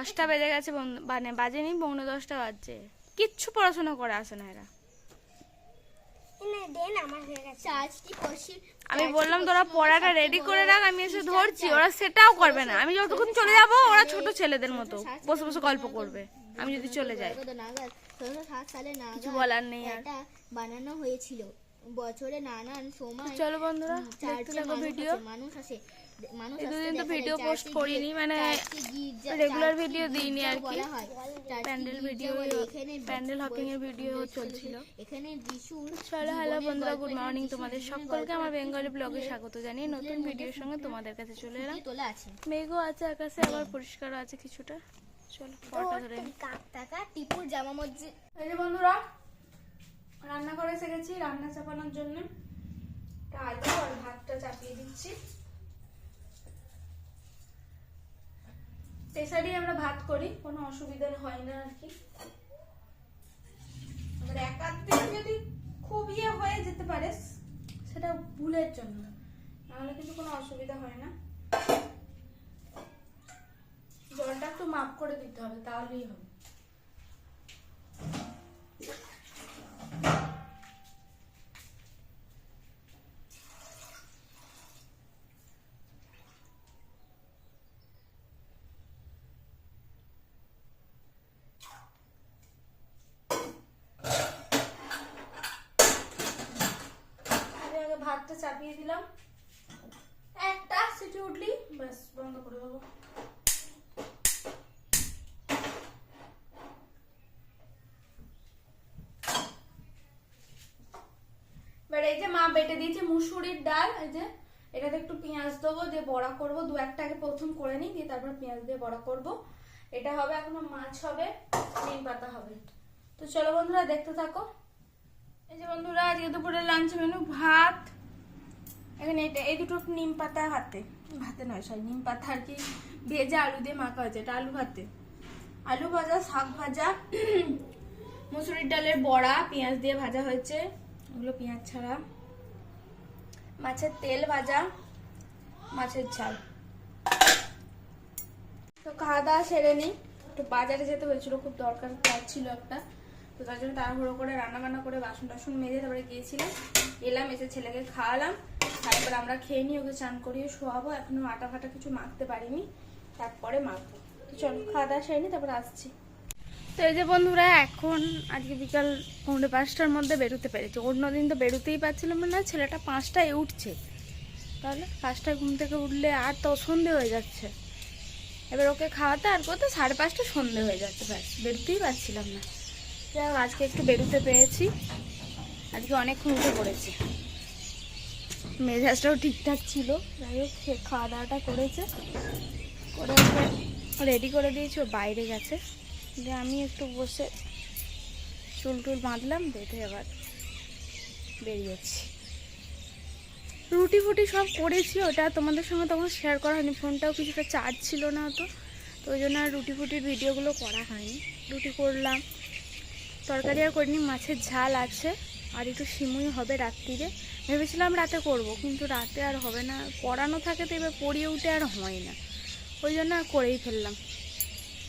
দশটা বেজে গেছে মানে বাজেনি পৌনে দশটা বাজছে। কিচ্ছু পড়াশোনা করে আসে না এরা। আমি বললাম তোরা পড়াটা রেডি করে রাখ আমি এসে ধরছি। ওরা সেটাও করবে না। আমি যতক্ষণ চলে যাব ওরা ছোট ছেলেদের মতো। বসে বসে গল্প করবে। আমি যদি চলে যাই। কিছু বলার নেই আর। বানানো হয়েছিল। বছরে নানান সময় চলো বন্ধুরা দেখতে থাকো ভিডিও মানুষ আসে মানুষ দুদিন তো ভিডিও পোস্ট করিনি মানে রেগুলার ভিডিও দিইনি আর কি। প্যান্ডেল ভিডিও এখানে প্যান্ডেল হপিং এর ভিডিও চলছিল। এখানে চলো হ্যালো বন্ধুরা গুড মর্নিং তোমাদের সকলকে আমার বেঙ্গলি ব্লগে স্বাগত জানিয়ে নতুন ভিডিওর সঙ্গে তোমাদের কাছে চলে এলাম। তোলা আছে। মেঘও আছে আকাশে আবার পরিষ্কারও আছে কিছুটা। চলো ফটো ধরে নিই। টাকা টিপুর জামা মসজিদ। এই যে বন্ধুরা রান্না করে এসে রান্না চাপানোর জন্য। আলু আর ভাতটা চাপিয়ে দিচ্ছি। প্রেসারেই আমরা ভাত করি, কোনো অসুবিধা হয় না আর কি। আবার একাধ দিন যদি খুব ইয়ে হয়ে যেতে পারে, সেটা ভুলের জন্য। নাহলে কিন্তু কোনো অসুবিধা হয় না। জলটা একটু মাপ করে দিতে হবে, তাহলেই হবে আমি আগে ভাতটা চাপিয়ে দিলাম। একটা সিটি উঠলি ব্যাস, বন্ধ করে দেবো। এবার এই যে মা বেটে দিয়েছে মুসুরির ডাল, এই যে এটাতে একটু পেঁয়াজ দেবো, দিয়ে বড়া করব। দু প্রথম করে তারপর পেঁয়াজ দিয়ে বড়া করব। এটা হবে এখনও মাছ হবে পাতা হবে। তো চলো বন্ধুরা, দেখতে থাকো। এই যে বন্ধুরা, আজকে দুপুরে লাঞ্চ মেনু ভাত। এখানে এটা এই দুটো নিম পাতা ভাতে নয় সরি নিম আর কি, ভেজে আলু দিয়ে মাখা হয়েছে। এটা আলু ভাতে। আলু ভাজা, শাক ভাজা, মুসুরির ডালের বড়া, পেঁয়াজ দিয়ে ভাজা হয়েছে। ওগুলো পেঁয়াজ ছাড়া। মাছের তেল ভাজা, মাছের ঝাল। তো খাওয়া দাওয়া সেরে নিই একটু বাজারে যেতে হয়েছিল, খুব দরকার ছিল একটা। তো তার জন্য তাড়াহুড়ো করে রান্না বান্না করে বাসন টাসন মেজে তারপরে গিয়েছিলাম, এলাম, এসে ছেলেকে খাওয়ালাম, তারপর আমরা খেয়ে নিই ওকে চান করিয়ে শোয়াবো, এখনও আটা ফাটা কিছু মাখতে পারিনি, তারপরে মাখবো। তো চলো, খাওয়া দাওয়া সেরে নিই তারপর আসছি। তো এই যে বন্ধুরা, এখন আজকে বিকাল পৌনে পাঁচটার মধ্যে বেরোতে পেরেছি। অন্যদিন তো বেরোতেই পারছিলাম না, ছেলেটা পাঁচটায় উঠছে। তাহলে পাঁচটায় ঘুম থেকে উঠলে আর তো সন্ধে হয়ে যাচ্ছে। এবার ওকে খাওয়াতে আর করতে সাড়ে পাঁচটা সন্ধে হয়ে যাচ্ছে, ব্যাস, বেরোতেই পারছিলাম না। যাই আজকে একটু বেরোতে পেরেছি। আজকে অনেকক্ষণ উঠে পড়েছি। মেজাজটাও ঠিকঠাক ছিল। যাই হোক, সে খাওয়া দাওয়াটা করেছে। করে রেডি করে দিয়েছি, ও বাইরে গেছে। দিয়ে আমি একটু বসে চুল টুল বাঁধলাম, বেঁধে আবার বেরিয়েছি। রুটি ফুটি সব করেছি, ওটা তোমাদের সঙ্গে তখন শেয়ার করা হয়নি ফোনটাও কিছুটা চার্জ ছিল না তো তো ওই জন্য আর রুটি ফুটির ভিডিওগুলো করা হয়নি। রুটি করলাম তরকারি আর করিনি, মাছের ঝাল আছে, আর একটু সিমুই হবে রাত্রিরে। ভেবেছিলাম রাতে করব, কিন্তু রাতে আর হবে না। পড়ানো থাকে তো এবার পড়িয়ে উঠে আর হয় না। ওই জন্য আর করেই ফেললাম।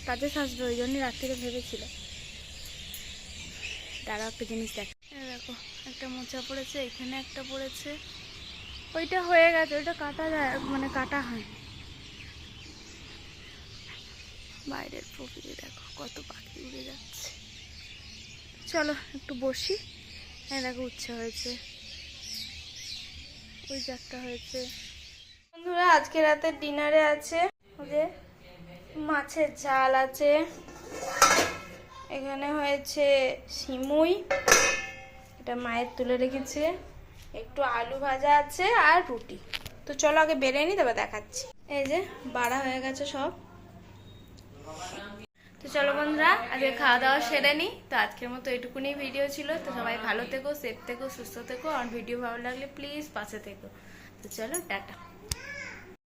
তাতে সাজবে ওই জন্যই রাত্রিরে ভেবেছিল। তারা একটা জিনিস দেখ। দেখো, একটা মোচা পড়েছে, এখানে একটা পড়েছে। ওইটা হয়ে গেছে, ওইটা কাটা যায় মানে কাটা হয়। বাইরের প্রকৃতি দেখো, কত পাখি উড়ে যাচ্ছে। চলো, একটু বসি। হ্যাঁ দেখো, উচ্ছে হয়েছে। ওই যে একটা হয়েছে। বন্ধুরা, আজকে রাতের ডিনারে আছে। যে মাছের ঝাল আছে। এখানে হয়েছে সিমুই। এটা মায়ের তুলে রেখেছে। একটু আলু ভাজা আছে আর রুটি। তো চলো, আগে বেড়ে নি তবে দেখাচ্ছি। এই যে, বাড়া হয়ে গেছে সব। তো চলো বন্ধুরা, আজকে খাওয়া দাওয়া সেরে নিই তো আজকের মতো এটুকুনি ভিডিও ছিল। তো সবাই ভালো থেকো সেফ থেকো, সুস্থ থেকো। আর ভিডিও ভালো লাগলে প্লিজ পাশে থেকো। তো চলো, টাটা।